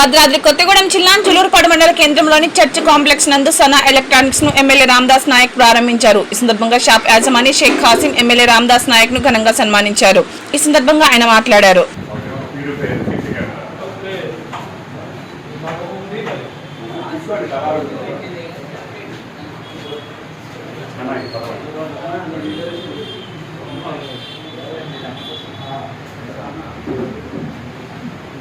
భద్రాద్రి కొత్తగూడెం జిల్లా చులూరుపాడు మండల కేంద్రంలోని చర్చ్ కాంప్లెక్స్ నందు సనా ఎలక్ట్రానిక్స్ను ఎమ్మెల్యే రామదాస్ నాయక్ ప్రారంభించారు. ఈ సందర్భంగా షాప్ యాజమాని షేక్ ఖాసిం ఎమ్మెల్యే రామదాస్ నాయక్ను ఘనంగా సన్మానించారు. ఈ సందర్భంగా ఆయన మాట్లాడారు.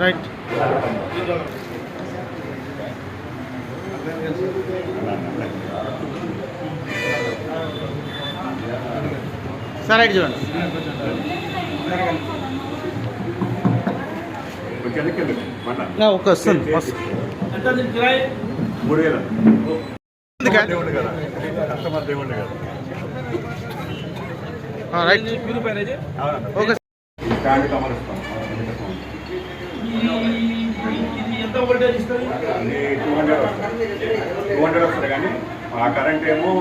రైట్ సార్ రైట్ చూడండి నా, ఒక వస్తుంది వస్తుంది ఎంత దీని కిరాయి మూడు వేలు ఎందుకా? దేవుడు కదా కస్టమర్ దేవుడు కదా ఆ, రైట్ ఇది ప్యూరిఫైర్ అయితే ఓకే ఎంత వోల్టేజ్ ఇస్తుంది టూ హండ్రెడ్ వస్తుంది టూ హండ్రెడ్ వస్తుంది కానీ ఆ కరెంట్ ఏమో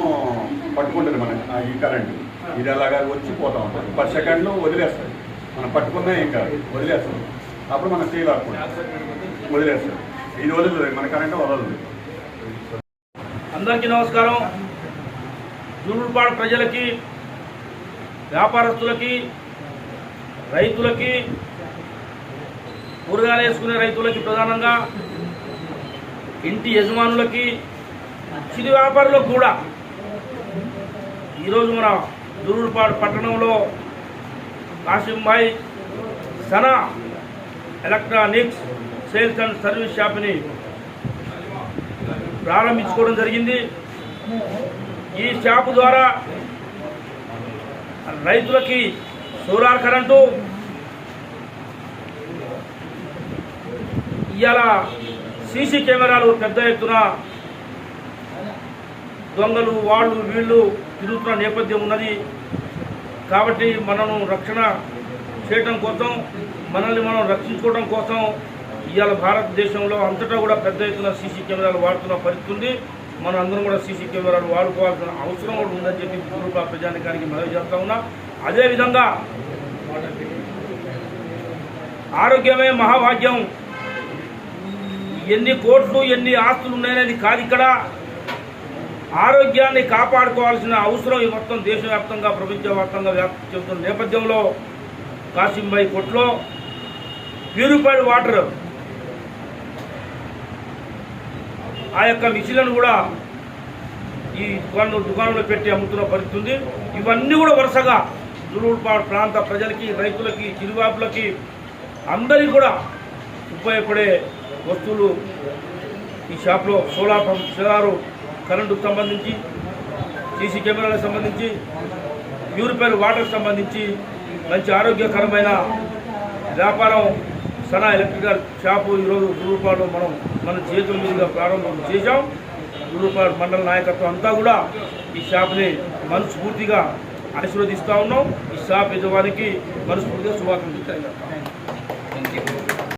పట్టుకుంటుంది మన ఈ కరెంట్ ఇది అలాగా వచ్చి పోతా ఉంటుంది. పర్ సెకండ్లో వదిలేస్తుంది. మనం పట్టుకున్నా ఏం కాదు వదిలేస్తుంది. అప్పుడు మనం స్టీల్ ఆడుకుంటాం వదిలేస్తుంది. ఇది వదులుతుంది మన కరెంట్ వదలదు అందరికీ నమస్కారం. జూరుపాడు ప్రజలకి వ్యాపారస్తులకి రైతులకి కూరగాయలు వేసుకునే రైతులకి ప్రధానంగా ఇంటి యజమానులకి చిరు వ్యాపారులకు కూడా. ఈరోజు మన జూరుపాడు పట్టణంలో Kasimbai Sana electronics sales and service షాప్ని ప్రారంభించుకోవడం జరిగింది. ఈ షాపు ద్వారా రైతులకి సోలార్ కరెంటు ఇవాళ సీసీ కెమెరాలు పెద్ద ఎత్తున దొంగలు వాళ్ళు వీళ్ళు తిరుగుతున్న నేపథ్యం ఉన్నది. కాబట్టి మనను రక్షణ చేయటం కోసం మనల్ని మనం రక్షించుకోవడం కోసం ఇవాళ భారతదేశంలో అంతటా కూడా పెద్ద ఎత్తున సీసీ కెమెరాలు వాడుతున్న పరిస్థితి ఉంది. మనం అందరం కూడా సీసీ కెమెరాలు వాడుకోవాల్సిన అవసరం కూడా ఉందని చెప్పి పూర్వ ప్రజానికానికి మనవి చేస్తా ఉన్నా. అదేవిధంగా ఆరోగ్యమే మహాభాగ్యం. ఎన్ని కోట్లు ఎన్ని ఆస్తులు ఉన్నాయనేది కాదు ఇక్కడ. ఆరోగ్యాన్ని కాపాడుకోవాల్సిన అవసరం ఈ మొత్తం దేశవ్యాప్తంగా ప్రపంచవ్యాప్తంగా వ్యాప్తి చెందుతున్న నేపథ్యంలో కాసింబాయి కొట్లో ప్యూరిఫైడ్ వాటర్. ఆ యొక్క మిషన్లను కూడా ఈ దుకాణంలో దుకాణంలో పెట్టి అమ్ముతున్న పరిస్థితి ఉంది. ఇవన్నీ కూడా వరుసగా జులూరుపాడు ప్రాంత ప్రజలకి రైతులకి చిరువాపులకి అందరికీ కూడా ఉపయోగపడే వస్తువులు ఈ షాప్లో సోలార్ పంప్ సోలారు కరెంటుకు సంబంధించి సీసీ కెమెరాలకు సంబంధించి ప్యూరిఫైర్ వాటర్కి సంబంధించి మంచి ఆరోగ్యకరమైన వ్యాపారం సనా ఎలక్ట్రికల్ షాపు ఈరోజు గురుపాడు మనం మన చేతుల మీదుగా ప్రారంభం చేశాం. గురుపాడు మండల నాయకత్వం అంతా కూడా ఈ షాప్ని మనస్ఫూర్తిగా ఆశీర్వదిస్తూ ఉన్నాం. ఈ షాప్ యజమానికి మనస్ఫూర్తిగా శుభాకాంక్షలు